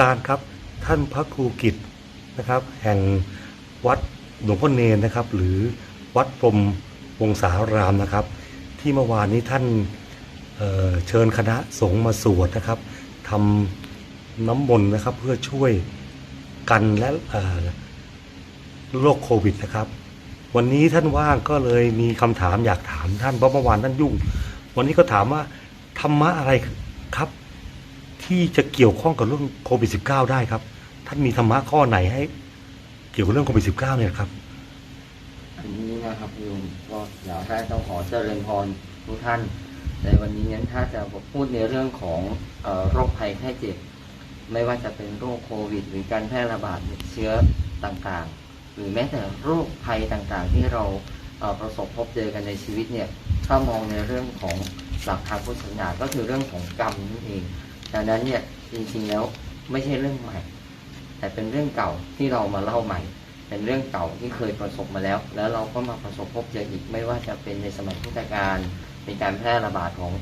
การครับ ท่านพระครูกิจนะครับ แห่งวัดหลวงพ่อเนนนะครับ หรือวัดพรมวงศารามนะครับ ที่เมื่อวานนี้ท่านเเชิญคณะสงฆ์มาสวดนะครับทำน้ำมนต์นะครับเพื่อช่วยกันและโรคโควิดนะครับ วันนี้ท่านว่างก็เลยมีคำถามอยากถามท่านเพราะเมื่อวานท่านยุ่ง วันนี้ก็ถามว่าธรรมะอะไรครับ ที่จะเกี่ยวข้องกับเรื่องโควิด -19 ได้ครับ ท่านมีธรรมะข้อไหนให้ เกี่ยวกับเรื่องโควิด -19 เนี่ยครับ อันนี้นะครับโยมก็อย่างแรกต้องขอเจริญพรทุกท่านในวันนี้นั้นถ้าจะพูดในเรื่องของเอ่อโรคภัยไข้เจ็บ ไม่ว่าจะเป็นโรคโควิด หรือการแพร่ระบาดเชื้อต่างๆ หรือแม้แต่โรคภัยต่างๆ ที่เราเอ่อประสบพบเจอกันในชีวิตเนี่ย ถ้ามองในเรื่องของหลักทางพุทธศาสนาก็คือเรื่องของกรรมนั่นเอง ดังนั้นเนี่ยจริงๆแล้วไม่ใช่เรื่องใหม่ แต่เป็นเรื่องเก่าที่เรามาเล่าใหม่ เป็นเรื่องเก่าที่เคยประสบมาแล้ว แล้วเราก็มาประสบพบเจออีกไม่ว่าจะเป็นในสมัยพุทธกาลในการแพร่ระบาดของ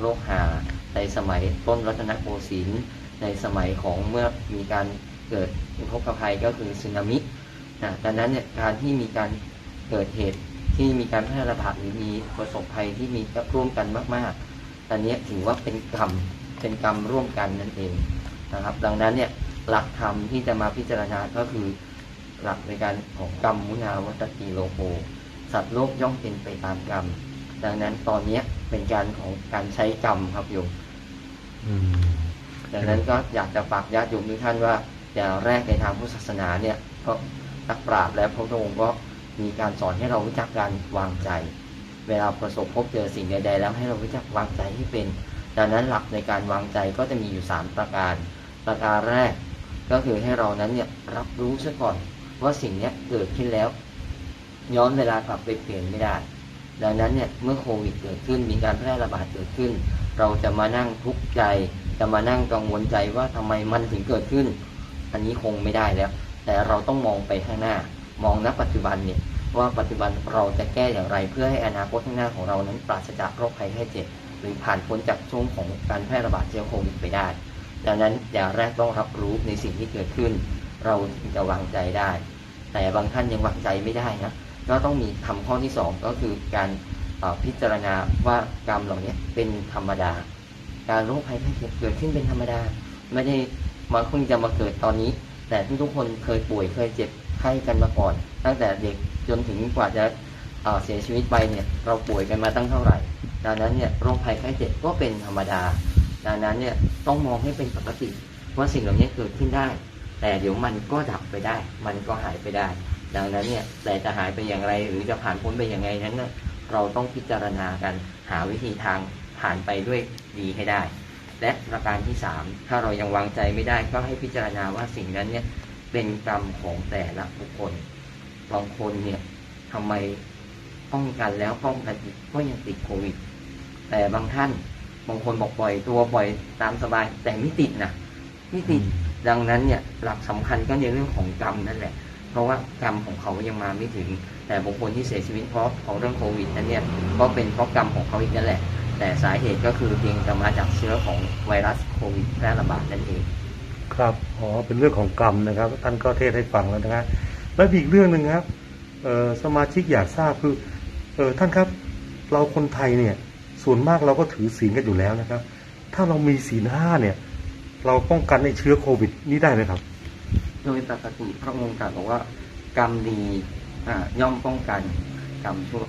โรคหาในสมัยต้นรัตนโกสินทร์ในสมัยของเมื่อมีการเกิดอุทกภัยก็คือสึนามินะดังนั้นเนี่ยการที่มีการเกิดเหตุที่มีการแพร่ระบาดหรือมีประสบภัยที่มีร่วมกันมากๆ อันนี้ถือว่าเป็นกรรม เป็นกรรมร่วมกันนั่นเองนะครับ ดังนั้นเนี่ยหลักธรรมที่จะมาพิจารณาก็คือหลักในการของกรรมมุนาวัตติโลโภสัตว์โลกย่อมเป็นไปตามกรรม ดังนั้นตอนเนี้ยเป็นการของการใช้กรรมครับโยมอืมดังนั้นก็อยากจะฝากญาติโยมทุกท่านว่าอย่างแรกในทางพุทธศาสนาเนี่ยก็นักปราชญ์และพระพุทธองค์ก็มีการสอนให้เรารู้จักการวางใจ เวลาประสบพบเจอสิ่งใดๆแล้วให้เรารู้จักวางใจให้เป็น ดังนั้นหลักในการวางใจก็จะมีอยู่ 3 ประการ ประการแรกก็คือให้เรานั้นเนี่ยรับรู้ซะก่อนว่าสิ่งนี้เกิดขึ้นแล้ว ย้อนเวลากลับไปเปลี่ยนไม่ได้ ดังนั้นเนี่ยเมื่อโควิดเกิดขึ้นมีการแพร่ระบาดเกิดขึ้น เราจะมานั่งทุกข์ใจ จะมานั่งกังวลใจว่าทำไมมันถึงเกิดขึ้น อันนี้คงไม่ได้แล้ว แต่เราต้องมองไปข้างหน้า มองณปัจจุบันเนี่ยว่าปัจจุบันเราจะแก้อย่างไร เพื่อให้อนาคตข้างหน้าของเรานั้นปราศจากโรคภัยไข้เจ็บ หรือผ่านพ้นจากช่วงของการแพร่ระบาดเชื้อโควิดไปได้ ดังนั้นอย่างแรกต้องรับรู้ในสิ่งที่เกิดขึ้น เราถึงจะวางใจได้ แต่บางท่านยังวางใจไม่ได้นะก็ต้องมีทำข้อที่สองก็คือการพิจารณาว่ากรรมเหล่านี้เป็นธรรมดา การโรคภัยไข้เจ็บเกิดขึ้นเป็นธรรมดา ไม่ได้มาเพิ่งจะมาเกิดตอนนี้ แต่ทุกๆคนเคยป่วยเคยเจ็บไข้กันมาก่อน ตั้งแต่เด็กจนถึงกว่าจะ เเสียชีวิตไปเนี่ยเราป่วยกันมาตั้งเท่าไหร่ ดังนั้นเนี่ยโรคภัยไข้เจ็บก็เป็นธรรมดา ดังนั้นเนี่ยต้องมองให้เป็นปกติว่าสิ่งเหล่านี้เกิดขึ้นได้ แต่เดี๋ยวมันก็ดับไปได้ มันก็หายไปได้ ดังนั้นเนี่ยแต่จะหายไปอย่างไรหรือจะผ่านพ้นไปอย่างไรนั้นเราต้องพิจารณากันหาวิธีทางผ่านไปด้วยดีให้ได้ และประการที่สามถ้าเรายังวางใจไม่ได้ก็ให้พิจารณาว่าสิ่งนั้นเนี่ยเป็นกรรมของแต่ละบุคคลบางคนเนี่ยทำไม ป้องกันแล้วป้องกันอีกก็ยังติดโควิด แต่บางท่านบางคนบอกปล่อยตัวปล่อยตามสบาย แต่ไม่ติดนะไม่ติดดังนั้นเนี่ยหลักสำคัญก็ในเรื่องของกรรมนั่นแหละ เพราะว่ากรรมของเขายังมาไม่ถึง แต่บุคคลที่เสียชีวิตเพราะของเรื่องโควิดนั้นเนี่ยก็เป็นเพราะกรรมของเขาอีกนั่นแหละ แต่สาเหตุก็คือเพียงจะมาจากเชื้อของไวรัสโควิดแพร่ระบาดนั่นเองครับอ๋อเป็นเรื่องของกรรมนะครับท่านก็เทศให้ฟังแล้วนะครับแล้วอีกเรื่องหนึ่งครับเอ่อสมาชิกอยากทราบคือเออท่านครับ เราคนไทยเนี่ย ส่วนมากเราก็ถือศีลกันอยู่แล้วนะครับ ถ้าเรามีศีลห้าเนี่ย เราป้องกันในเชื้อโควิดนี้ได้ไหมครับ โดยปกติพระองค์ตรัสบอกว่ากรรมดีอ่าย่อมป้องกันกรรมชั่ว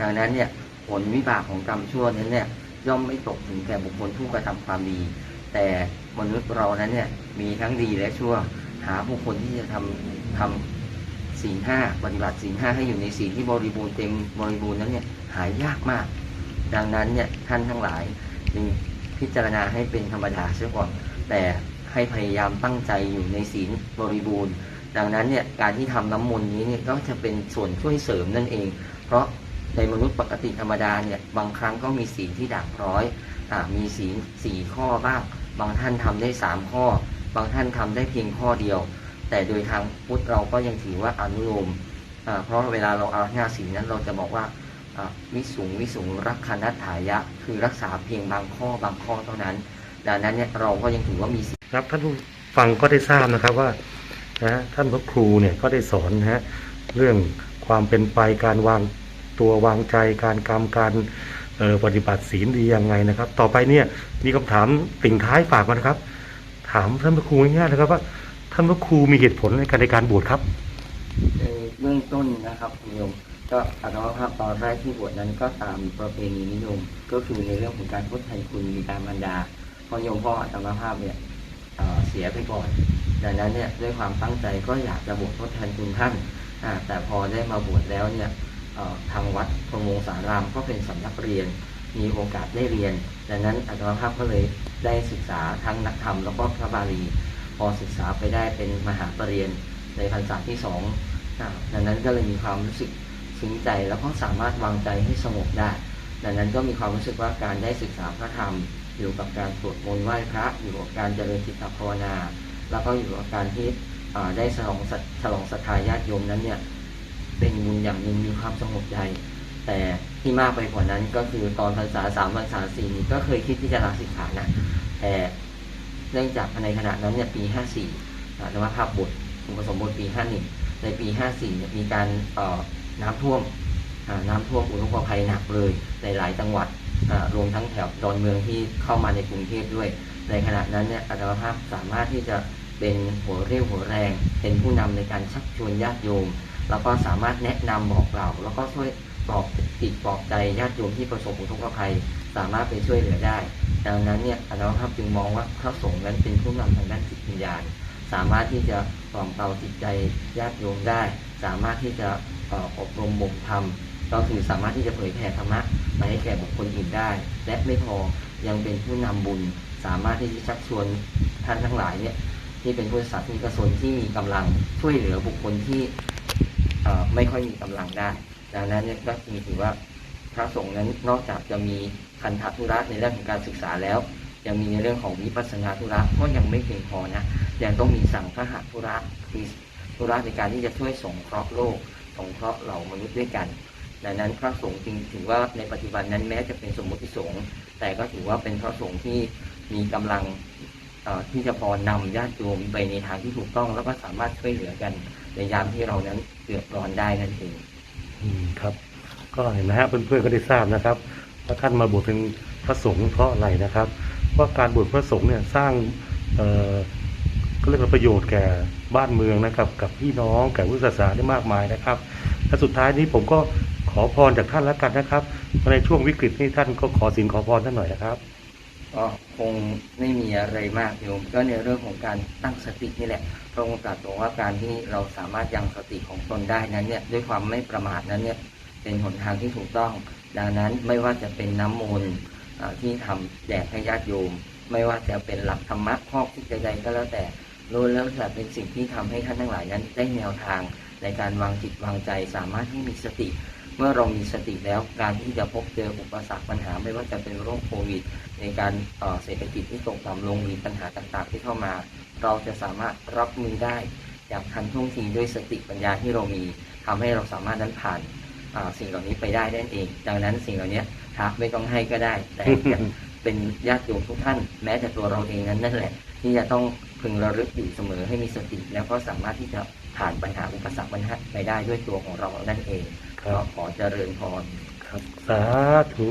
ดังนั้นเนี่ยผลวิบากของกรรมชั่วนั้นเนี่ยย่อมไม่ตกถึงแก่บุคคลผู้กระทำความดี แต่มนุษย์เรานั้นเนี่ยมีทั้งดีและชั่ว หาบุคคลที่จะทำทำ ศีลห้าปฏิบัติศีลห้าให้อยู่ในศีลที่บริบูรณ์เต็มบริบูรณ์นั้นเนี่ยหายยากมาก ดังนั้นเนี่ยท่านทั้งหลายจึงพิจารณาให้เป็นธรรมดาเสียก่อน แต่ให้พยายามตั้งใจอยู่ในศีลบริบูรณ์ ดังนั้นเนี่ยการที่ทำน้ำมนต์นี้เนี่ยก็จะเป็นส่วนช่วยเสริมนั่นเอง เพราะในมนุษย์ปกติธรรมดาเนี่ยบางครั้งก็มีศีลที่ด่างพร้อยอมีศีลสี่ข้อบ้าง บางท่านทำได้สามข้อ บางท่านทำได้เพียงข้อเดียว แต่โดยทางพุทธเราก็ยังถือว่าอนุโลมเพราะเวลาเราเอาห้าศีลนั้นเราจะบอกว่าวิสุงวิสุงรักขณัตถายะ คือรักษาเพียงบางข้อบางข้อเท่านั้น ดังนั้นเนี่ยเราก็ยังถือว่ามีสิทธิ์ครับท่านผู้ฟังก็ได้ทราบนะครับว่านะท่านพระครูเนี่ยก็ได้สอนนะฮะเรื่องความเป็นไปการวางตัววางใจการกรรมการออปฏิบัติศีลดียังไงนะครับ ต่อไปเนี่ยมีคำถามติ่งท้ายฝากมานะครับ ถามท่านพระครูง่ายๆนะครับว่า ท่านพระครูมีเหตุผลในการในการบวชครับในเบื้องต้นนะครับคุณโยมก็อาตมาภาพตอนแรกที่บวชนั้นก็ตามประเพณีนิยม ก็คือในเรื่องของการทดแทนคุณมีการบรรดาพราะโยมพ่ออาตมาภาพเนี่ยเเสียไปก่อนดังนั้นเนี่ยด้วยความตั้งใจก็อยากจะบวชทดแทนคุณท่านแต่พอได้มาบวชแล้วเนี่ยทางวัดพรหมวงสารามก็เป็นสำนักเรียนมีโอกาสได้เรียน ดังนั้นอาตมาภาพก็เลยได้ศึกษาทั้งนักธรรมแล้วก็พระบาลี พอศึกษาไปได้เป็นมหาปรริญญาในพรรษาที่สองดังนั้นก็เลยมีความรู้สึกซึ้งใจแล้วก็สามารถวางใจให้สงบได้ ดังนั้นก็มีความรู้สึกว่าการได้ศึกษาพระธรรม อยู่กับการสวดมนต์ไหว้พระ อยู่กับการเจริญจิตภาวนา แล้วก็อยู่กับการที่ได้ฉลองสัทฉลองศรัทธาญาติโยมนั้นเนี่ยเป็นบุญอย่างหนึ่งมีความสงบใจ แต่ที่มากไปกว่านั้นก็คือตอนพรรษาสามพรรษาสี่นี้ก็เคยคิดที่จะลาสิกขานะแต่ เนื่องจากในขณะนั้นเนี่ยปีห้าสี่นวภาพบุตรอุปสมบทปีห้าหนึ่งในปี 54เนี่ยมีการเอ่อน้ำท่วมอ่าน้ำท่วมอุทกภัยหนักเลยในหลายจังหวัดอ่ารวมทั้งแถบดอนเมืองที่เข้ามาในกรุงเทพด้วย ในขณะนั้นเนี่ยอาตมาภาพสามารถที่จะเป็นหัวเรี่ยวหัวแรง เป็นผู้นำในการชักชวนญาติโยม แล้วก็สามารถแนะนำบอกกล่าวแล้วก็ช่วยปลอบติดปลอบใจญาติโยมที่ประสบอุทกภัย สามารถไปช่วยเหลือได้ ดังนั้นเนี่ยอาตมาภาพจึงมองว่าพระสงฆ์นั้นเป็นผู้นำทางด้านจิตวิญญาณ สามารถที่จะกล่อมเกลาจิตใจญาติโยมได้ สามารถที่จะอบรมบ่มธรรมก็คือสามารถที่จะเผยแผ่ธรรมะไปให้แก่บุคคลอื่นได้ และไม่พอยังเป็นผู้นำบุญ สามารถที่จะชักชวนท่านทั้งหลายเนี่ยที่เป็นผู้ศาสนิกชนที่มีกำลังช่วยเหลือบุคคลที่ไม่ค่อยมีกำลังได้ ดังนั้นเนี่ยก็ถือว่าพระสงฆ์นั้นนอกจากจะมี คันธธุระในเรื่องของการศึกษาแล้ว ยังมีในเรื่องของวิปัสสนาธุระก็ยังไม่เพียงพอนะยังต้องมีสังฆะธุระมีธุระในการที่จะช่วยสงเคราะห์โลก สงเคราะห์เหล่ามนุษย์ด้วยกันดังนั้นพระสงฆ์จึงถือว่าในปัจจุบันนั้นแม้จะเป็นสมมติสงฆ์แต่ก็ถือว่าเป็นพระสงฆ์ที่มีกำลังที่จะพอนำญาติโยมไปในทางที่ถูกต้อง แล้วก็สามารถช่วยเหลือกันในยามที่เรานั้นเดือดร้อนได้นั่นเองครับ ก็เห็นนะฮะเพื่อนๆก็ได้ทราบนะครับ ว่าท่านมาบวชเป็นพระสงฆ์เพราะอะไรนะครับ ว่าการบวชพระสงฆ์เนี่ยสร้างเออก็เรียกว่าประโยชน์แก่บ้านเมืองนะครับ กับพี่น้องแก่พุทธศาสนาได้มากมายนะครับและสุดท้ายนี้ผมก็ขอพรจากท่านแล้วกันนะครับในช่วงวิกฤตนี้ท่านก็ขอสินขอพรท่านหน่อยนะครับก็คงไม่มีอะไรมากโยมก็ในเรื่องของการตั้งสตินี่แหละพระองค์ตรัสบอกว่าการที่เราสามารถยังสติของตนได้นั้นเนี่ยด้วยความไม่ประมาทนั้นเนี่ยเป็นหนทางที่ถูกต้อง ดังนั้นไม่ว่าจะเป็นน้ำมนต์ที่ทำแจกให้ญาติโยม ไม่ว่าจะเป็นหลักธรรมะข้อคิดใดๆก็แล้วแต่ล้วนแล้วแต่เป็นสิ่งที่ทำให้ท่านทั้งหลายนั้น ได้แนวทางในการวางจิตวางใจสามารถให้มีสติ เมื่อเรามีสติแล้วการที่จะพบเจออุปสรรคปัญหา ไม่ว่าจะเป็นโรคโควิด ในการเศรษฐกิจที่ตกต่ำลงมีปัญหาต่างๆ ที่เข้ามา เราจะสามารถรับมือได้อย่างทันท่วงทีด้วยสติปัญญาที่เรามีทำให้เราสามารถนั้นผ่าน สิ่งเหล่านี้ไปได้นั่นเอง ดังนั้นสิ่งเหล่านี้พระไม่ต้องให้ก็ได้ แต่จะเป็นญาติโยมทุกท่าน แม้แต่ตัวเราเองนั้นนั่นแหละ ที่จะต้องพึงระลึกอยู่เสมอให้มีสติ แล้วก็สามารถที่จะผ่านปัญหาอุปสรรคปัญหาไปได้ด้วยตัวของเรานั่นเองครับก็ขอเจริญพรครับสาธุ